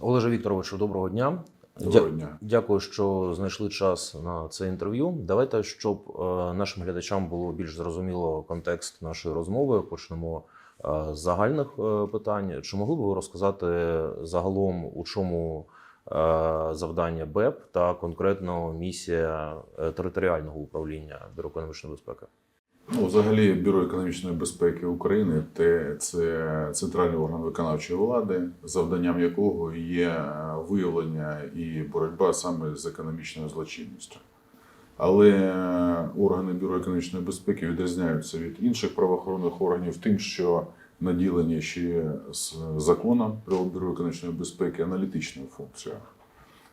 Олеже Вікторовичу, доброго дня. Доброго Дя- дня. Дякую, що знайшли час на це інтерв'ю. Давайте, щоб е, нашим глядачам було більш зрозуміло контекст нашої розмови, почнемо е, з загальних е, питань. Чи могли б ви розказати загалом, у чому е, завдання БЕП та конкретно місія е, територіального управління Бюро економічної безпеки? Ну, взагалі, Бюро економічної безпеки України це центральний орган виконавчої влади, завданням якого є виявлення і боротьба саме з економічною злочинністю. Але органи Бюро економічної безпеки відрізняються від інших правоохоронних органів тим, що наділені ще з законом про Бюро економічної безпеки аналітичною функцією.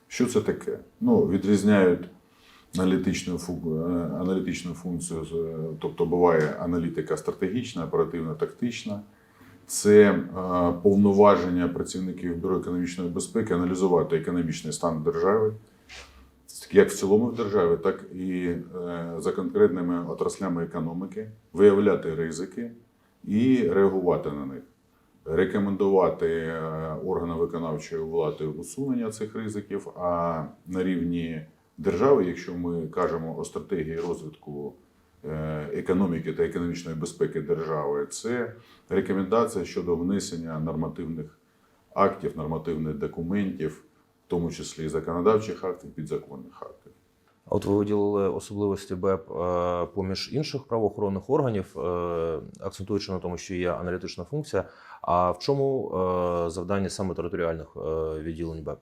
Що це таке? Ну, відрізняють аналітичну, аналітичну функцію, тобто буває аналітика стратегічна, оперативна, тактична. Це е, повноваження працівників Бюро економічної безпеки аналізувати економічний стан держави, як в цілому в державі, так і е, за конкретними отраслями економіки, виявляти ризики і реагувати на них. Рекомендувати е, органам виконавчої влади усунення цих ризиків, а на рівні держави, якщо ми кажемо о стратегії розвитку е, економіки та економічної безпеки держави, це рекомендація щодо внесення нормативних актів, нормативних документів, в тому числі законодавчих актів, підзаконних актів. А От ви виділили особливості БЕП е, поміж інших правоохоронних органів, е, акцентуючи на тому, що є аналітична функція. А в чому завдання саме територіальних відділень БЕП?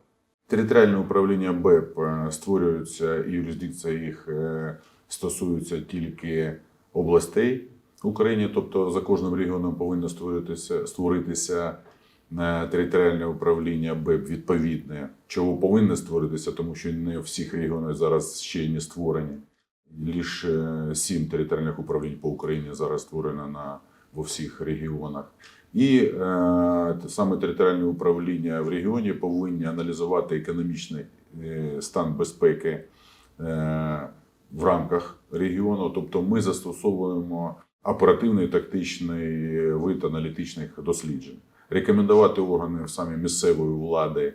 Територіальне управління БЕП е, створюється і юрисдикція їх е, стосується тільки областей в Україні, тобто за кожним регіоном повинно створитися, створитися е, територіальне управління БЕП відповідне, чого повинно створитися, тому що не в всіх регіонах зараз ще не створені. Лише сім територіальних управлінь по Україні зараз створено на во всіх регіонах. І е, саме територіальне управління в регіоні повинні аналізувати економічний е, стан безпеки е, в рамках регіону. Тобто ми застосовуємо оперативний тактичний вид аналітичних досліджень, рекомендувати органи саме місцевої влади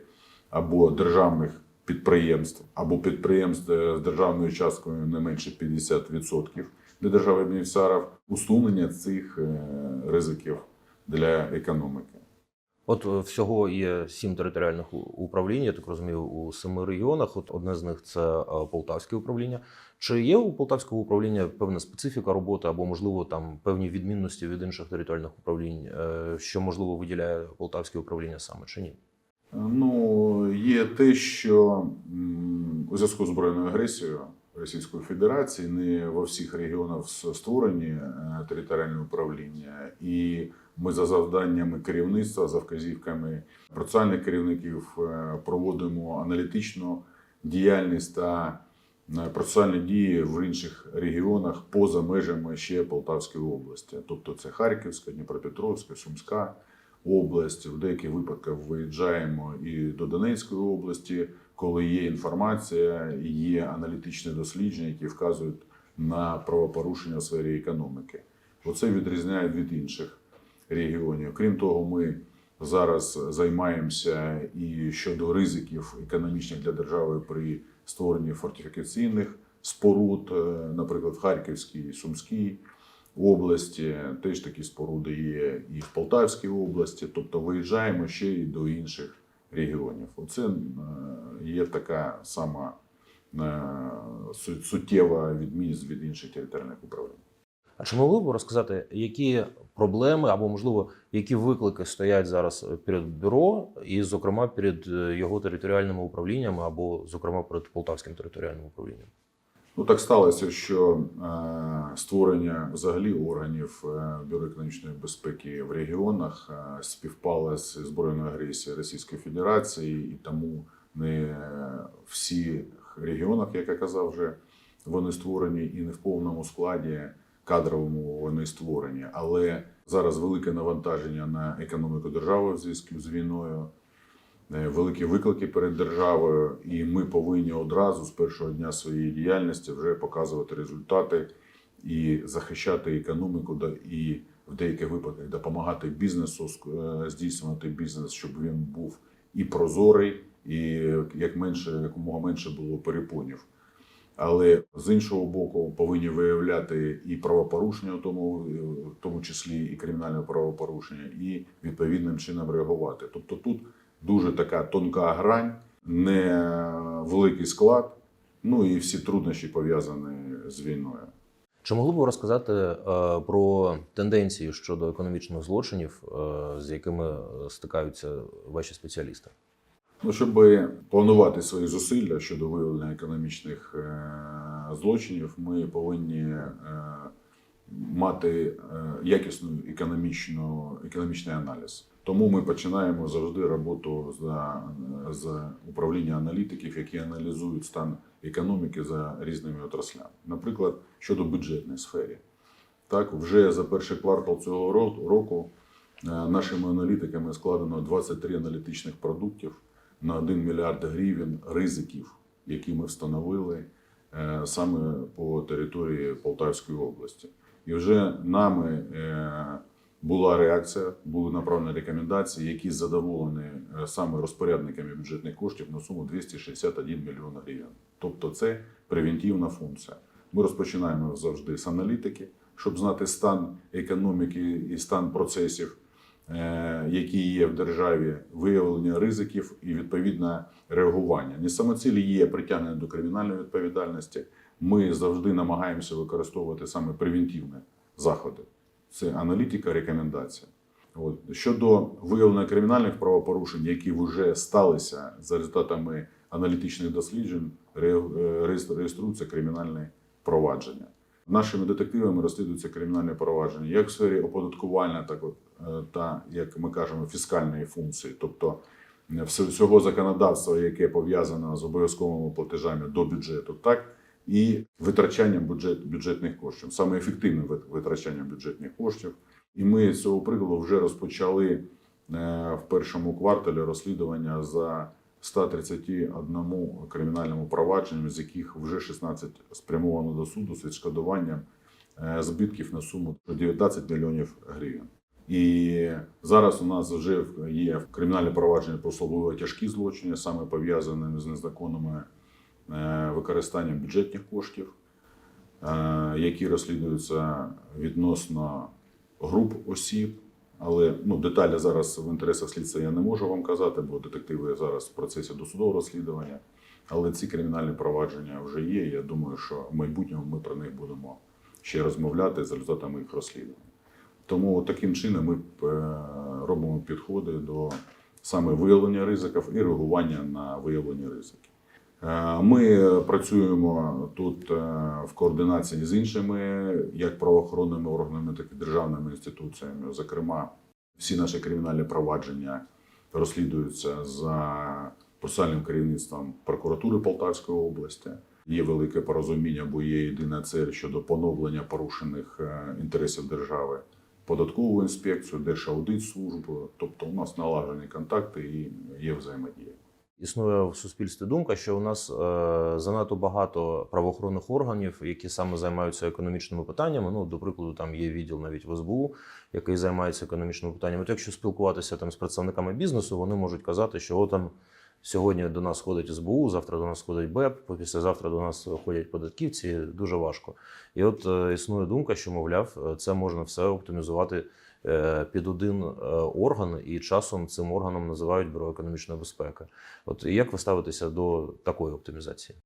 або державних підприємств, або підприємств е, з державною часткою не менше 50%, де держава бенефіціарів, усунення цих е, ризиків для економіки. От е, всього є сім територіальних управлінь, я так розумію, у семи регіонах. От одне з них це е, Полтавське управління. Чи є у Полтавського управління певна специфіка роботи або, можливо, там певні відмінності від інших територіальних управлінь, е, що можливо виділяє Полтавське управління саме чи ні? Ну, є те, що у зв'язку з збройною агресією Російської Федерації не во всіх регіонах створені територіальні управління, і ми за завданнями керівництва, за вказівками процесуальних керівників е, проводимо аналітичну діяльність та е, процесуальні дії в інших регіонах поза межами ще Полтавської області, тобто це Харківська, Дніпропетровська, Сумська область. В деяких випадках виїжджаємо і до Донецької області, коли є інформація, є аналітичні дослідження, які вказують на правопорушення в сфері економіки. Оце відрізняє від інших регіонів. Крім того, ми зараз займаємося і щодо ризиків економічних для держави при створенні фортифікаційних споруд, е, наприклад, в Харківській, Сумській області, теж такі споруди є і в Полтавській області, тобто виїжджаємо ще й до інших регіонів. Оце е, є така сама е, суттєва відмінність від інших територіальних управлінь. А чи могли б розказати, які проблеми або, можливо, які виклики стоять зараз перед бюро, і, зокрема, перед е, його територіальними управліннями, або, зокрема, перед Полтавським територіальним управлінням? Ну так сталося, що е, створення взагалі органів е, Бюро економічної безпеки в регіонах е, співпало з збройною агресією Російської Федерації, і тому не в всіх регіонах, як я казав, вже вони створені і не в повному складі кадровому вони створені. Але зараз велике навантаження на економіку держави в зв'язку з війною. е, великі виклики перед державою, і ми повинні одразу з першого дня своєї діяльності вже показувати результати і захищати економіку, і в деяких випадках допомагати бізнесу е, здійснювати бізнес, щоб він був і прозорий, і як менше, якомога менше було перепонів. Але з іншого боку, повинні виявляти і правопорушення, в тому, в тому числі і кримінальне правопорушення, і відповідним чином реагувати. Тобто тут дуже така тонка грань, невеликий склад, ну і всі труднощі пов'язані з війною. Чи могли б ви розказати е, про тенденції щодо економічних злочинів, е, з якими стикаються ваші спеціалісти? Ну, щоб планувати свої зусилля щодо виявлення економічних е, злочинів, ми повинні е, мати е, якісну економічну, економічний аналіз. Тому ми починаємо завжди роботу за, з управління аналітиків, які аналізують стан економіки за різними отраслями. Наприклад, щодо бюджетної сфери. Так, вже за перший квартал цього ро- року нашими аналітиками складено 23 аналітичних продуктів на 1 мільярд гривень ризиків, які ми встановили е, саме по території Полтавської області. І вже нами е, була реакція, були направлені рекомендації, які задоволені е, саме розпорядниками бюджетних коштів на суму 261 мільйон гривень. Тобто це превентивна функція. Ми розпочинаємо завжди з аналітики, щоб знати стан економіки і стан процесів, які є в державі, виявлення ризиків і відповідне реагування. Не самоцілі є притягнення до кримінальної відповідальності. Ми завжди намагаємося використовувати саме превентивні заходи. Це аналітика, рекомендація. От. Щодо виявлення кримінальних правопорушень, які вже сталися за результатами аналітичних досліджень, е, реєструються кримінальні провадження. Нашими детективами розслідуються кримінальні провадження як в сфері оподаткування, так от, е, та, як ми кажемо, фіскальної функції, тобто е, всього законодавства, яке пов'язане з обов'язковими платежами до бюджету, так і витрачанням бюджет, бюджетних коштів, саме ефективним витрачанням бюджетних коштів. І ми з цього приводу вже розпочали е, в першому кварталі розслідування за 131 кримінальному провадженню, з яких вже 16 спрямовано до суду з відшкодуванням е, збитків на суму 19 мільйонів гривень. І зараз у нас вже є кримінальне провадження про особливо тяжкі злочини, саме пов'язані з незаконними е, використанням бюджетних коштів, е, які розслідуються відносно груп осіб. Але ну, деталі зараз в інтересах слідства я не можу вам казати, бо детективи зараз в процесі досудового розслідування. Але ці кримінальні провадження вже є. Я думаю, що в майбутньому ми про них будемо ще розмовляти за результатами їх розслідування. Тому таким чином ми е, робимо підходи до саме виявлення ризиків і реагування на виявлені ризики. Е, Ми працюємо тут е, в координації з іншими, як правоохоронними органами, так і державними інституціями. Зокрема, всі наші кримінальні провадження розслідуються за процесуальним керівництвом прокуратури Полтавської області. Є велике порозуміння, бо є єдина цель щодо поновлення порушених е, інтересів держави, податкову інспекцію, Держаудитслужбу. Тобто у нас налажені контакти і є взаємодія. Існує в суспільстві думка, що у нас е, занадто багато правоохоронних органів, які саме займаються економічними питаннями. Ну, до прикладу, там є відділ навіть в СБУ, який займається економічними питаннями. От якщо спілкуватися там з представниками бізнесу, вони можуть казати, що от там сьогодні до нас ходить СБУ, завтра до нас ходить БЕП, післязавтра до нас ходять податківці. Дуже важко. І от е, існує думка, що мовляв, це можна все оптимізувати е, під один е, орган, і часом цим органом називають бюро економічної безпеки. От як ви ставитеся до такої оптимізації?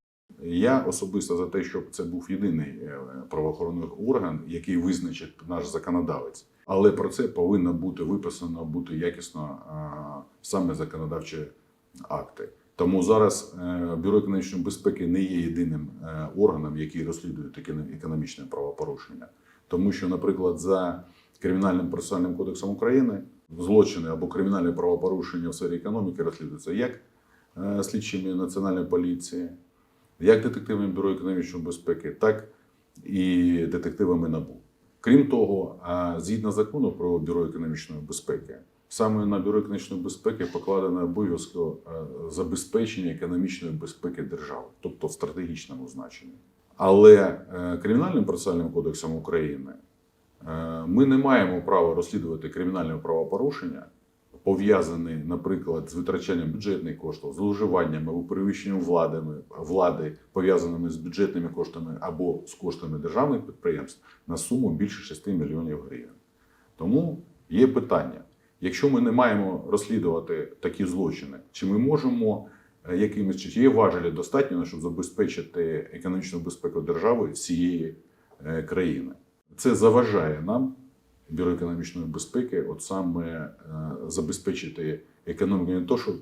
Я особисто за те, щоб це був єдиний е, правоохоронний орган, який визначить наш законодавець. Але про це повинно бути виписано, бути якісно саме законодавчі акти. Тому зараз е, бюро економічної безпеки не є єдиним е, органом, який розслідує таке економічне правопорушення. Тому що, наприклад, за кримінальним процесуальним кодексом України злочини або кримінальні правопорушення в сфері економіки розслідуються як е, слідчими національної поліції, як детективним бюро економічної безпеки, так і детективами НАБУ. Крім того, згідно закону про бюро економічної безпеки, саме на бюро економічної безпеки покладено обов'язок е, забезпечення економічної безпеки держави, тобто в стратегічному значенні. Але е, кримінальним процесуальним кодексом України е, ми не маємо права розслідувати кримінальне правопорушення пов'язаний, наприклад, з витрачанням бюджетних коштів, зловживаннями або перевищенням владами, влади, пов'язаними з бюджетними коштами або з коштами державних підприємств на суму більше 6 мільйонів гривень. Тому є питання: якщо ми не маємо розслідувати такі злочини, чи ми можемо е, якимось чи є важелі достатньо, щоб забезпечити економічну безпеку держави всієї е, країни? Це заважає нам, Бюро економічної безпеки, от саме е, забезпечити економіку не то, що е,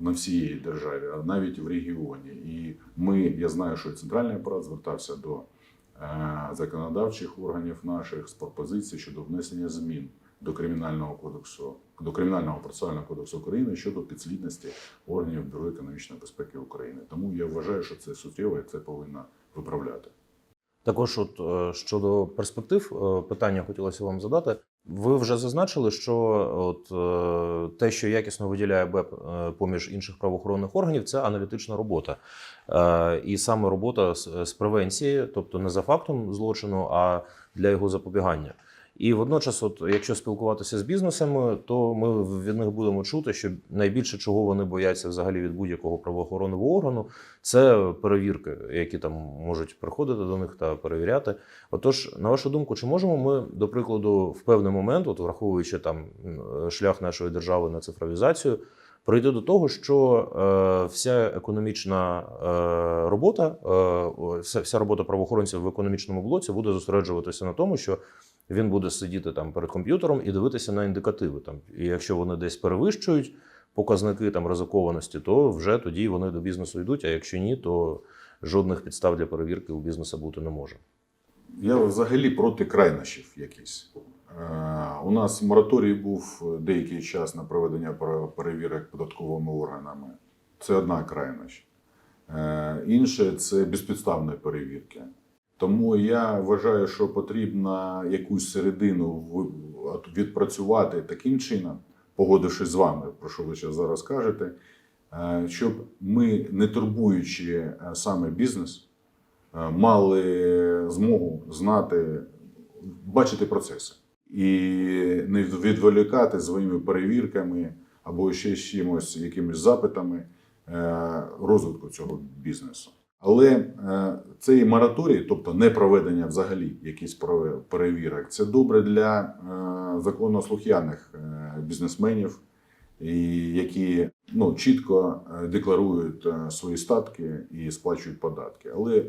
на всієї державі, а навіть в регіоні. І ми, я знаю, що центральний апарат звертався до е, законодавчих органів наших з пропозицією щодо внесення змін до кримінального кодексу, до кримінального процесуального кодексу України щодо підслідності органів Бюро економічної безпеки України. Тому я вважаю, що це суттєво і це повинно виправляти. Також, от е, щодо перспектив, е, питання хотілося вам задати. Ви вже зазначили, що от е, те, що якісно виділяє БЕП поміж інших правоохоронних органів, це аналітична робота. І саме робота з превенції, тобто не за фактом злочину, а для його запобігання. І водночас, от якщо спілкуватися з бізнесами, то ми від них будемо чути, що найбільше чого вони бояться взагалі від будь-якого правоохоронного органу, це перевірки, які там можуть приходити до них та перевіряти. Отож, на вашу думку, чи можемо ми, до прикладу, в певний момент, от враховуючи там шлях нашої держави на цифровізацію, прийти до того, що е, вся економічна е, робота, е, вся робота правоохоронців в економічному блоці буде зосереджуватися на тому, що він буде сидіти там перед комп'ютером і дивитися на індикативи. Там, і якщо вони десь перевищують показники там ризикованості, то вже тоді вони до бізнесу йдуть. А якщо ні, то жодних підстав для перевірки у бізнесу бути не може. Я взагалі проти крайнощів якісь. Е, У нас мораторій був деякий час на проведення перевірок податковими органами. Це одна крайнощ. Е, Інше це безпідставні перевірки. Тому я вважаю, що потрібно якусь середину відпрацювати таким чином, погодившись з вами, про що ви зараз кажете, е, щоб ми, не турбуючи саме бізнес, мали змогу знати, бачити процеси і не відволікати своїми перевірками або ще з чимось, якимись запитами е, розвитку цього бізнесу. Але е, цей мораторій, тобто не проведення взагалі прове- перевірок, це добре для е, законослухняних е, бізнесменів, які ну, чітко декларують свої статки і сплачують податки. Але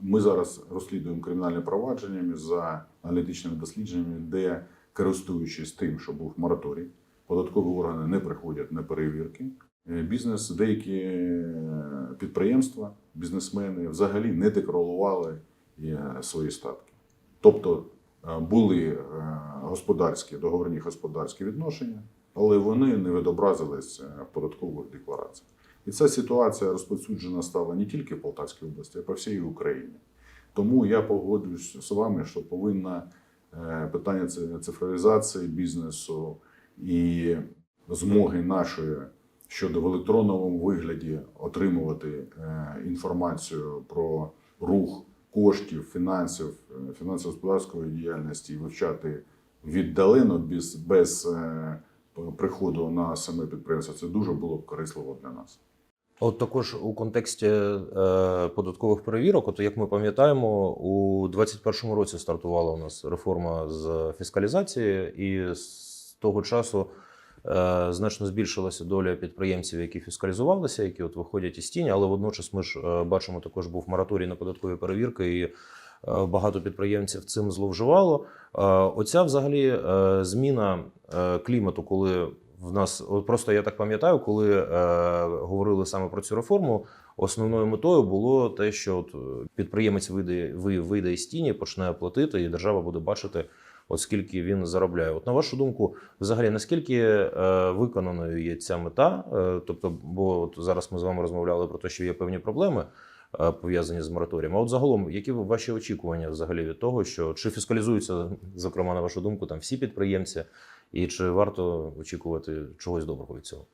ми зараз розслідуємо кримінальне провадження за аналітичними дослідженнями, де користуючись тим, що був мораторій, податкові органи не приходять на перевірки. Е, Бізнес, деякі е, підприємства, бізнесмени взагалі не декларували е, свої статки. Тобто були господарські, договорні господарські відношення, але вони не відобразились в податкових деклараціях. І ця ситуація розповсюджена стала не тільки в Полтавській області, а по всій Україні. Тому я погоджуюсь з вами, що повинна е, питання ци- цифровізації бізнесу і змоги нашої щодо в електронному вигляді отримувати е, інформацію про рух коштів, фінансів, е, фінансово-господарської діяльності і вивчати віддалено без, без приходу на саме підприємство. Це дуже було б корисливо для нас. От також у контексті е, податкових перевірок, от як ми пам'ятаємо, у 2021 році стартувала у нас реформа з фіскалізації, і з того часу е, значно збільшилася доля підприємців, які фіскалізувалися, які от виходять із тіні. Але водночас ми ж е, бачимо, також був мораторій на податкові перевірки, і е, багато підприємців цим зловживало. Е, Оця взагалі е, зміна клімату, коли в нас от просто я так пам'ятаю, коли е, говорили саме про цю реформу. Основною метою було те, що от підприємець вийде, ви- вийде із тіні, почне платити, і держава буде бачити, от скільки він заробляє. От на вашу думку, взагалі наскільки е, виконаною є ця мета? Е, тобто, бо от зараз ми з вами розмовляли про те, що є певні проблеми. е, Пов'язані з мораторієм. А от загалом, які ваші очікування взагалі від того, що чи фіскалізуються, зокрема, на вашу думку, там всі підприємці, і чи варто очікувати чогось доброго від цього?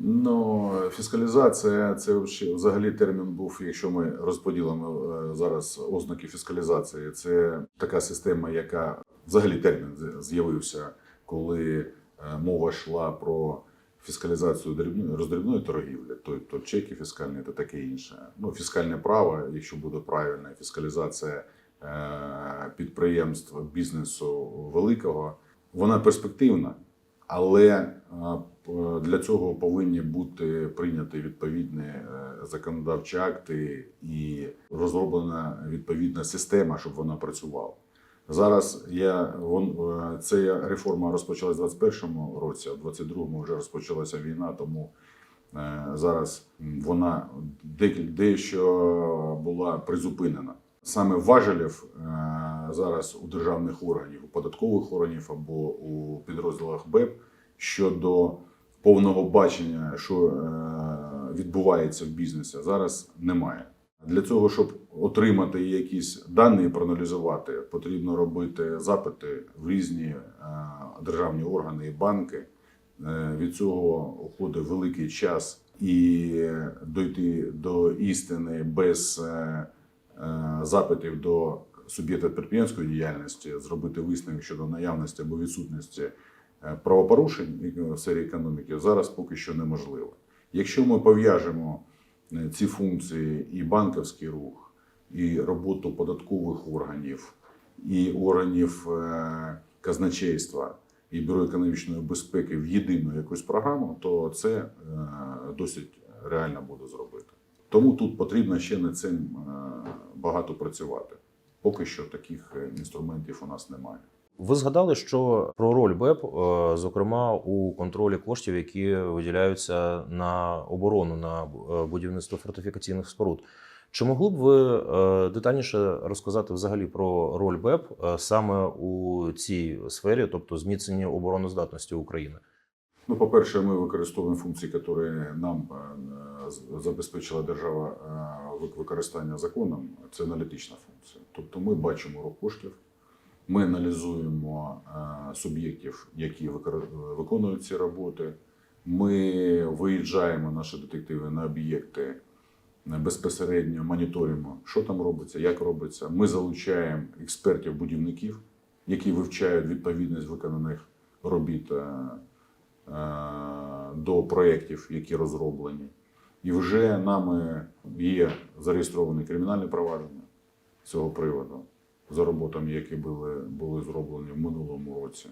Ну, фіскалізація це взагалі- термін був, якщо ми розподілимо е, зараз ознаки фіскалізації. Це така система, яка взагалі термін з'явився, коли е, мова йшла про фіскалізацію дрібної роздрібної торгівлі, тобто чеки фіскальні та таке інше. Ну, фіскальне право, якщо буде правильна фіскалізація е, підприємств бізнесу великого, вона перспективна, але е, для цього повинні бути прийняті відповідні е, законодавчі акти і розроблена відповідна система, щоб вона працювала. Зараз я вон е, ця реформа розпочалась у 2021 році, а в 2022 вже розпочалася війна, тому зараз вона дещо була призупинена. Саме важелів е, зараз у державних органів, у податкових органів або у підрозділах БЕП щодо повного бачення, що е, відбувається в бізнесі, зараз немає. Для цього, щоб отримати якісь дані і проаналізувати, потрібно робити запити в різні е, державні органи і банки. Від цього уходить великий час і дойти до істини без запитів до суб'єкта підприємської діяльності, зробити висновок щодо наявності або відсутності е, правопорушень в сфері економіки зараз поки що неможливо. Якщо ми пов'яжемо е, ці функції і банківський рух, і роботу податкових органів, і органів е, казначейства, і бюро економічної безпеки в єдину якусь програму, то це е, досить реально буде зробити. Тому тут потрібно ще над цим е, багато працювати. Поки що таких е, інструментів у нас немає. Ви згадали, що про роль БЕП, е, зокрема у контролі коштів, які виділяються на оборону на е, будівництво фортифікаційних споруд. Чи могли б ви детальніше розказати взагалі про роль БЕП саме у цій сфері, тобто зміцненні обороноздатності України? Ну, по-перше, ми використовуємо функції, які нам забезпечила держава е, використання законом. Це аналітична функція. Тобто ми бачимо рух коштів, ми аналізуємо е, суб'єктів, які виконують ці роботи. Ми виїжджаємо, наші детективи, на об'єкти е, безпосередньо моніторимо, що там робиться, як робиться. Ми залучаємо експертів-будівників, які вивчають відповідність виконаних робіт до проєктів, які розроблені. І вже нами є зареєстровані кримінальні провадження цього приводу за роботами, які були, були зроблені в минулому році.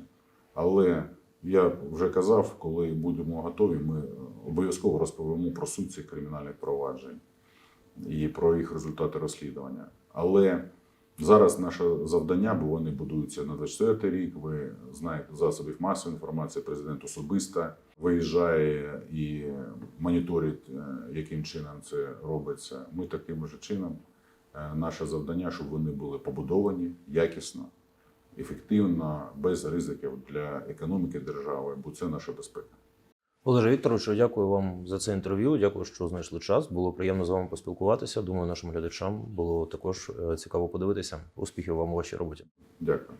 Але я вже казав, коли будемо готові, ми обов'язково розповімо про суть цих кримінальних проваджень і про їх результати розслідування. Але зараз наше завдання, бо вони будуються на 24 рік. Ви знаєте засобів масової інформації. Президент особисто виїжджає і моніторить, е, яким чином це робиться. Ми таким же чином. Е, Наше завдання, щоб вони були побудовані якісно, ефективно, без ризиків для економіки держави, бо це наша безпека. Олеже Вікторовичу, дякую вам за це інтерв'ю. Дякую, що знайшли час. Було приємно з вами поспілкуватися. Думаю, нашим глядачам було також е, цікаво подивитися. Успіхів вам у вашій роботі. Дякую.